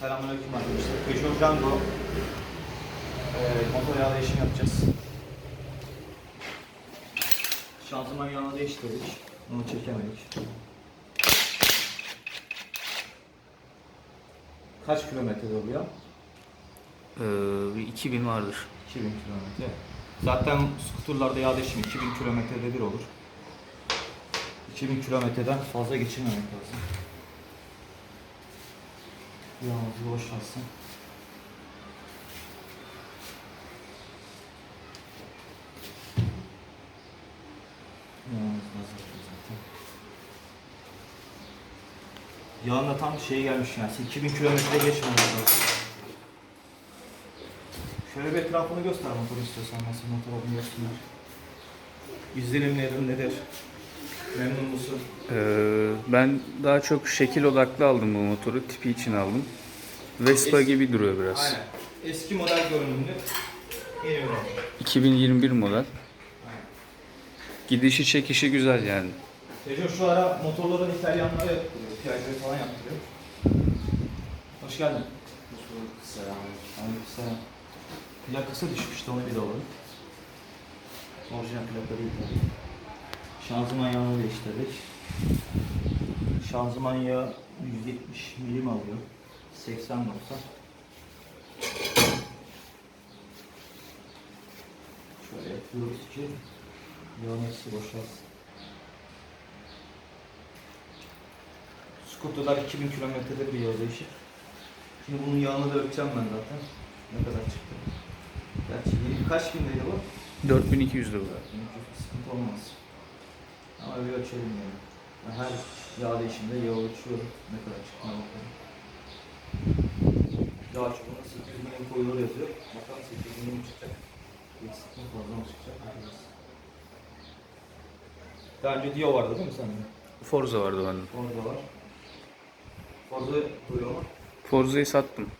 Selamünaleyküm arkadaşlar. Peugeot Django ee, motor yağı değişimi yapacağız. Şanzıman yağını değiştirdik. Onu çekemedik. Kaç kilometrede oluyor? Ee, bir 2000 vardır. 2000 kilometre. Zaten skuterlarda yağ değişimi 2000 kilometrede bir olur. 2000 kilometreden fazla geçirmemek lazım. Yağımızı boşalsın. Yağımız hazır zaten. Yağın da tam şey gelmiş yani 2000 kilometre geçmemiz lazım. Şöyle bir etrafını göster motoru istiyorsan nasıl motor olduğunu göster. İzlenimlerin nedir? Memnun musun? Ee, ben daha çok şekil odaklı aldım bu motoru. Tipi için aldım. Vespa Es- gibi duruyor biraz. Aynen. Eski model görünümlü. Yeni bir model. 2021 model. Aynen. Gidişi çekişi güzel yani. Peugeot şu ara motorların İtalyanlara yaptırıyor. Piaggio'yu falan yaptırıyor. Hoş geldin. Hoş bulduk. Selam. Aleykümselam. Plakası düşmüştü onu bir de alalım. Orijinal plaka değil tabii. Şanzıman yağını değiştirdik. Şanzıman yağı 170 milim alıyor. 80 olsa. Şöyle yapıyoruz ki yağın hepsi boşalsın. Scooter'lar 2000 kilometrede bir yağ değişir. Şimdi bunun yağını da ölçeceğim ben zaten. Ne kadar çıktı. Gerçi yeni kaç bindeydi bu? 4200 lira. Sıkıntı olmaz. Ama bir ölçelim yani. Ben her yağ değişiminde yağ ölçüyorum. Ne kadar çıktığına bakalım. Yağ çubuğuna 800 milim koyulur yazıyor. Bakalım 800 milim çıkacak. Eksik mi fazla mı çıkacak? Bakacağız. Daha önce Dio vardı değil mi sende? Forza vardı bende. Forza var. Forza duyuyor mu? Forza'yı sattım.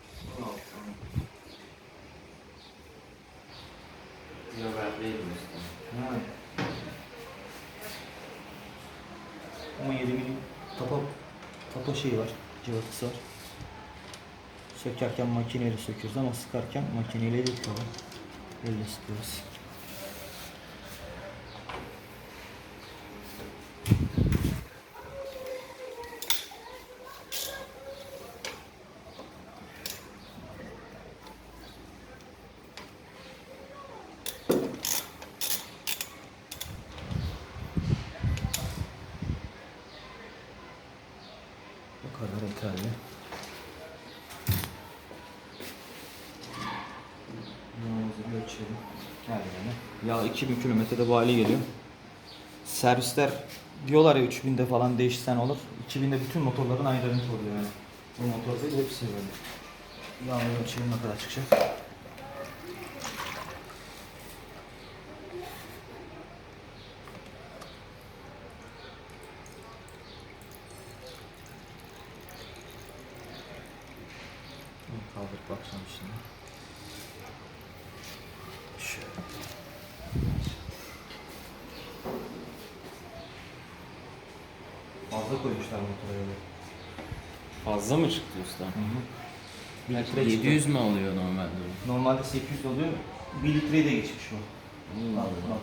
Ben değilim işte. Ha. 17 milim tapa, tapa şeyi var, cıvırtısı var. Sökerken makineyle söküyoruz ama sıkarken makineyle değil tabi. Elle sıkıyoruz. Bu kadar yeterli. Yağımızı ölçelim. Her yani. Yağ 2000 kilometrede bu hale geliyor. Servisler diyorlar ya 3000'de falan değişsen olur. 2000'de bütün motorların aynı renk oluyor yani. Bu motor değil hepsi böyle. Yağını ölçelim ne kadar çıkacak. Kaldırıp bakacağım şimdi. Şöyle. Fazla koymuşlar motora öyle. Fazla mı çıktı usta? Hı hı. Bir litre çıktı. 700 mü oluyor normalde? Normalde 800 oluyor. 1 litreyi de geçmiş bu. Allah Bak bak.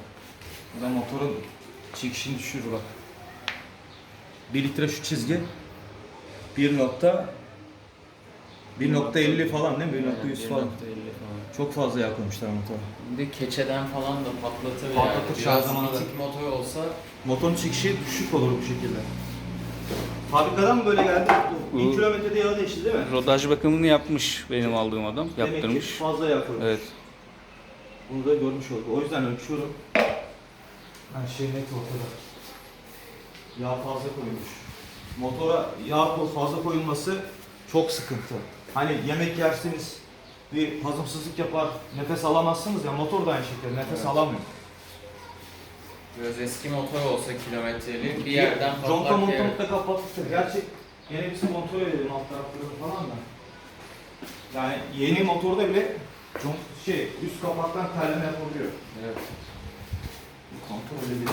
Bu da motorun çekişini düşürür bak. 1 litre şu çizgi 1 nokta 1.50 falan değil mi? 1.100 falan. 1.50 falan. Çok fazla yağ koymuşlar motora. Bir de keçeden falan da patlatır Patlatır, yani. zamanı da. motor olsa Motorun çekişi düşük olur bu şekilde. Fabrikadan mı böyle geldi? 1000 Bu- kilometrede yağ değişti değil mi? Rodaj bakımını yapmış benim aldığım adam. Demek ki Yaptırmış. fazla yağ koymuş. Evet. Bunu da görmüş olduk. O yüzden ölçüyorum. Her şey net ortada. Yağ fazla koyulmuş. Motora yağ fazla koyulması çok sıkıntı. Hani yemek yersiniz, bir hazımsızlık yapar, nefes alamazsınız ya motor da aynı şekilde nefes Evet. alamıyor. Biraz eski motor olsa kilometreli bir yerden Conta patlak monta yer. mutlaka patlatır. Gerçi yine biz kontrol edelim alt tarafları falan da. Yani yeni motorda bile con- şey üst kapaktan terleme yapabiliyor. Evet. Bir kontrol edelim.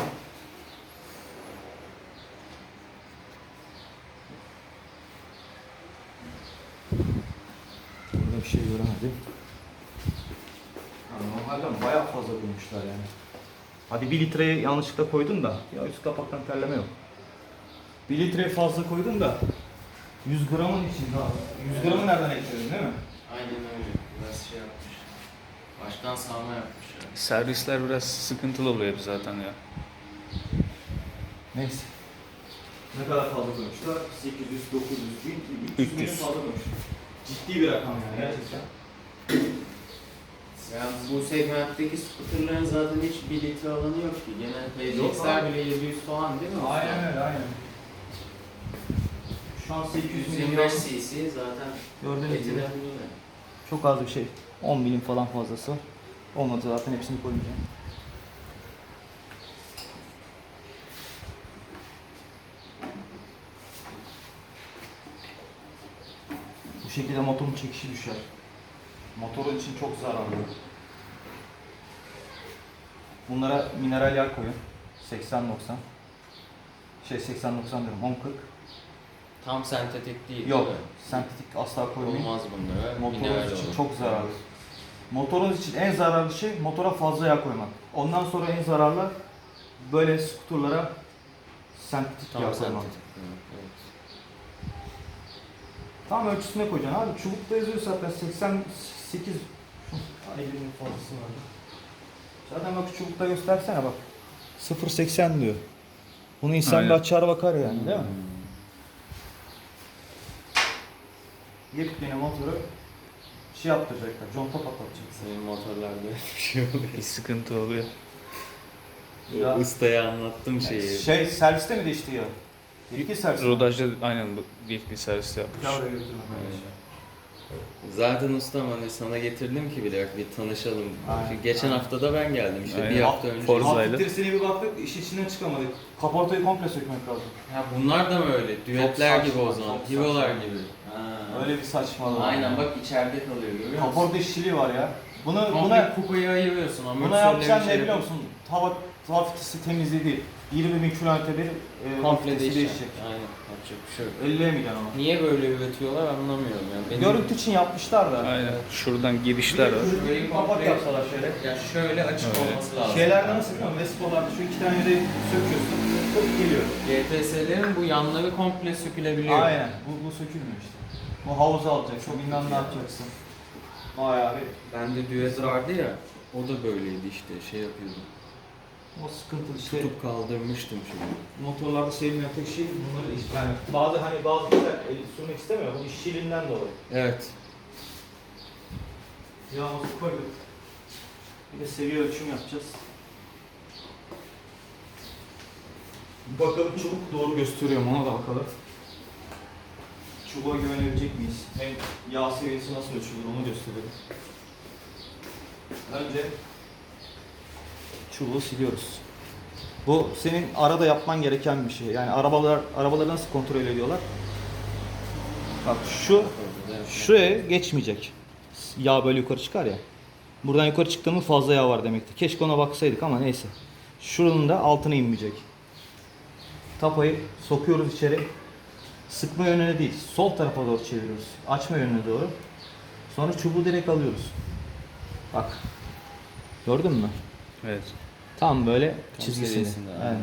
bir şey göremedim. Yani normalde bayağı fazla koymuşlar yani. Hadi 1 litreye yanlışlıkla koydun da ya üst kapaktan terleme yok. 1 litreye fazla koydun da 100 gramın için daha 100 gramı nereden ekledin değil mi? Aynen öyle. Biraz şey yapmış. Baştan sağma yapmış. yani. Servisler biraz sıkıntılı oluyor hep zaten ya. Neyse. Ne kadar fazla koymuşlar? 800, 900, 1000, 300 bin 300. fazla koymuş. Ciddi bir rakam yani gerçekten. Yani bu segmentteki skuterların zaten hiç 1 litre alanı yok ki. Genel Yok PCX'ler abi. bile 700 falan değil mi? Aynen öyle aynen. Şu an 800 milyon 125 cc zaten gördüğünüz gibi çok az bir şey. 10 milim falan fazlası. Olmadı zaten hepsini koymayacağım. Bu şekilde motorun çekişi düşer. Motorun için çok zararlı. Bunlara mineral yağ koyun. 80-90. Şey 80-90 diyorum 10-40. Tam sentetik değil. Yok. değil mi? Sentetik asla koymayın. Olmaz bunlara. Motorunuz Mineral için olur. çok zararlı. Motorunuz için en zararlı şey motora fazla yağ koymak. Ondan sonra en zararlı böyle skuturlara sentetik Tam yağ koymak. sentetik. Evet. Tam ölçüsüne koyacaksın abi. Çubukta yazıyor zaten 88 elimin fazlası var. Zaten bak çubukta göstersene bak. 0.80 diyor. Bunu insan Aynen. bir açar bakar yani değil mi? Hmm. Yepyeni motoru şey yaptıracaklar, conta patlatacak. Senin motorlarda öyle bir şey oluyor. Bir sıkıntı oluyor. Ya. Ustaya anlattım şeyi. Şey serviste mi değişti ya? İki servis. Rodajda aynen bu birlikte servis yapmış. Buraya götürme kardeşim. Zaten ustam hani sana getirdim ki bir bir tanışalım. Aynen. Geçen Aynen. hafta da ben geldim işte Aynen. bir hafta önce. Forza. Alt Forza'yla. filtresine bir baktık, iş içinden çıkamadık. Kaportayı komple sökmek lazım. Ha bunlar da mı öyle? Düetler saçma, gibi o zaman. saçma. gibi. Ha. Öyle bir saçmalık. Aynen bak içeride kalıyor görüyor musun? Kaporta işçiliği var ya. Bunu Komple buna kupayı ayırıyorsun ama buna yapacağın ne biliyor musun? Hava filtresi temizliği değil. 20 bin kilometre bir e, Komple değişecek. değişecek. Aynen yapacak bir şey yok. Elleyemeyeceksin onu. Niye böyle üretiyorlar anlamıyorum yani. Benim Görüntü için yapmışlar da. Aynen. Şuradan girişler var. Şurayı kapat yapsalar şöyle. Ya şöyle açık Evet. olması lazım. Şeylerde nasıl biliyor musun? Şu iki tane de söküyorsun. Çok geliyor. GTS'lerin bu yanları komple sökülebiliyor. Aynen. Bu, bu sökülmüyor işte. Bu havuza alacaksın. Bilmem ne yapacaksın. Vay abi. Bende düet vardı ya. O da böyleydi işte şey yapıyordum. O sıkıntı işte. Tutup kaldırmıştım şimdi. Motorlarda sevmeyen tek şey bunları iş- yani bazı hani bazı kişiler el sürmek istemiyor. Bu işçiliğinden dolayı. Evet. Yağımızı koyduk. Bir de seviye ölçüm yapacağız. Bakalım çubuk doğru gösteriyor mu ona da bakalım. Çubuğa güvenebilecek miyiz? Hem yağ seviyesi nasıl ölçülür onu gösterelim. Önce çubuğu siliyoruz. Bu senin arada yapman gereken bir şey. Yani arabalar arabaları nasıl kontrol ediyorlar? Bak şu Şuraya geçmeyecek. Yağ böyle yukarı çıkar ya. Buradan yukarı çıktı mı fazla yağ var demektir. Keşke ona baksaydık ama neyse. Şuranın da altına inmeyecek. Tapayı sokuyoruz içeri. Sıkma yönüne değil, sol tarafa doğru çeviriyoruz. Açma yönüne doğru. Sonra çubuğu direkt alıyoruz. Bak. Gördün mü? Evet. Tam böyle Tam çizgisini. aynen. Aynen.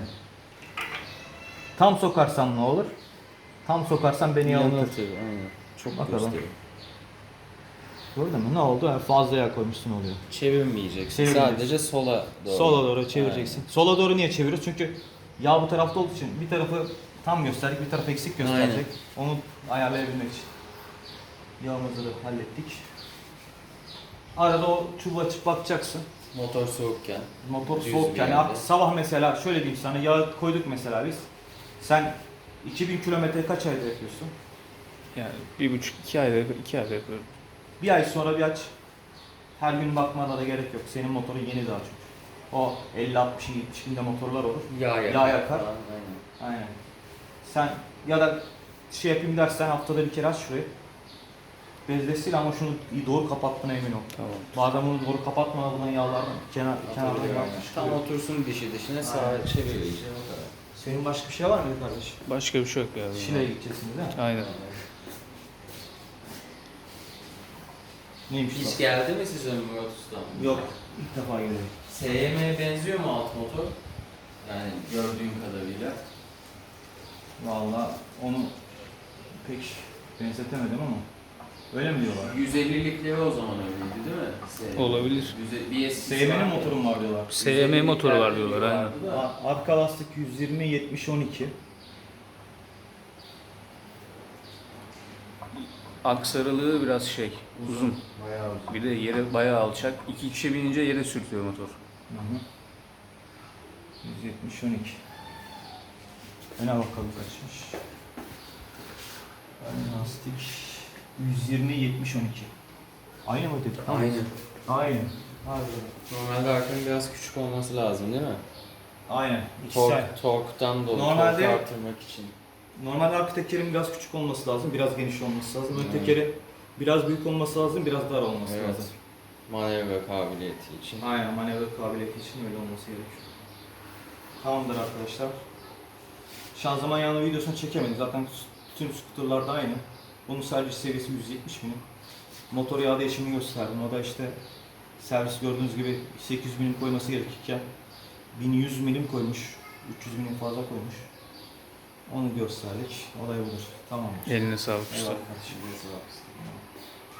Tam sokarsan ne olur? Tam sokarsan beni yanıltır. Aynen. Çok Bakalım. gösteriyor. Gördün mü? Ne oldu? Yani fazla yağ koymuşsun oluyor. Çevirmeyeceksin. Sadece sola doğru. Sola doğru çevireceksin. Sola doğru niye çeviriyoruz? Çünkü yağ bu tarafta olduğu için bir tarafı tam gösterdik, bir tarafı eksik gösterecek. Onu ayarlayabilmek için. Yağımızı da hallettik. Arada o çubuğu açıp bakacaksın. Motor soğukken. Motor Düz soğuk bir yani yerde. sabah mesela şöyle diyeyim sana yağ koyduk mesela biz. Sen 2000 kilometre kaç ayda yapıyorsun? Yani bir buçuk iki ayda iki ayda yapıyorum. Bir ay sonra bir aç. Her gün bakmana da gerek yok. Senin motorun yeni daha çok. O 50 60 70 binde motorlar olur. Yağ yakar. Yağ yakar. falan, Aynen. Aynen. Sen ya da şey yapayım dersen haftada bir kere aç şurayı. Bezle sil ama şunu iyi doğru kapattığına emin ol. Tamam. Bazen bunu doğru kapatmadan yağlardan kenar kenardan Atabiliyor yağ aynen. çıkıyor. Tam otursun dişi dişine sağa çeviriyor o kadar. Senin başka bir şey var mıydı kardeşim? Başka bir şey yok ya. Şile'ye gideceksiniz değil mi? Aynen. Neymiş Hiç geldi mi size Murat Usta? Yok. ilk defa geliyorum. SYM'ye benziyor mu alt motor? Yani gördüğün kadarıyla. Valla onu pek benzetemedim ama. Öyle mi diyorlar? 150'likleri o zaman öyleydi değil mi? SYM. Olabilir. Yüze- Bir SM'nin vardı. motorum var diyorlar. SM motoru var diyorlar aynen. A- Arka lastik 120 70 12. Aksarılığı biraz şey, uzun. Bayağı uzun. Bir de yere bayağı alçak. İki kişi binince yere sürtüyor motor. Hı hı. 170 12. Öne bakalım kaçmış. Ön lastik 120 70 12. Aynı mı dedik? Aynı. Aynı. Hadi. Normalde arkanın biraz küçük olması lazım değil mi? Aynen. Aynı. Tork, torktan dolayı, Normalde- torku artırmak için. Normalde arka tekerin biraz küçük olması lazım, biraz geniş olması lazım. Ön Hmm. tekeri biraz büyük olması lazım, biraz dar olması Evet. lazım. Manevra kabiliyeti için. Aynen manevra kabiliyeti için öyle olması gerekiyor. Tamamdır arkadaşlar. Şanzıman yanı videosunu çekemedim. Zaten tüm skuterlarda aynı. Bunun servis seviyesi 170 milim. Motor yağ değişimini gösterdim. O da işte servis gördüğünüz gibi 800 milim koyması gerekirken 1100 milim koymuş. 300 milim fazla koymuş. Onu gösterdik. Olay budur. Tamamdır. Eline sağlık. Eyvallah kardeşim. Şimdi sağ olsun.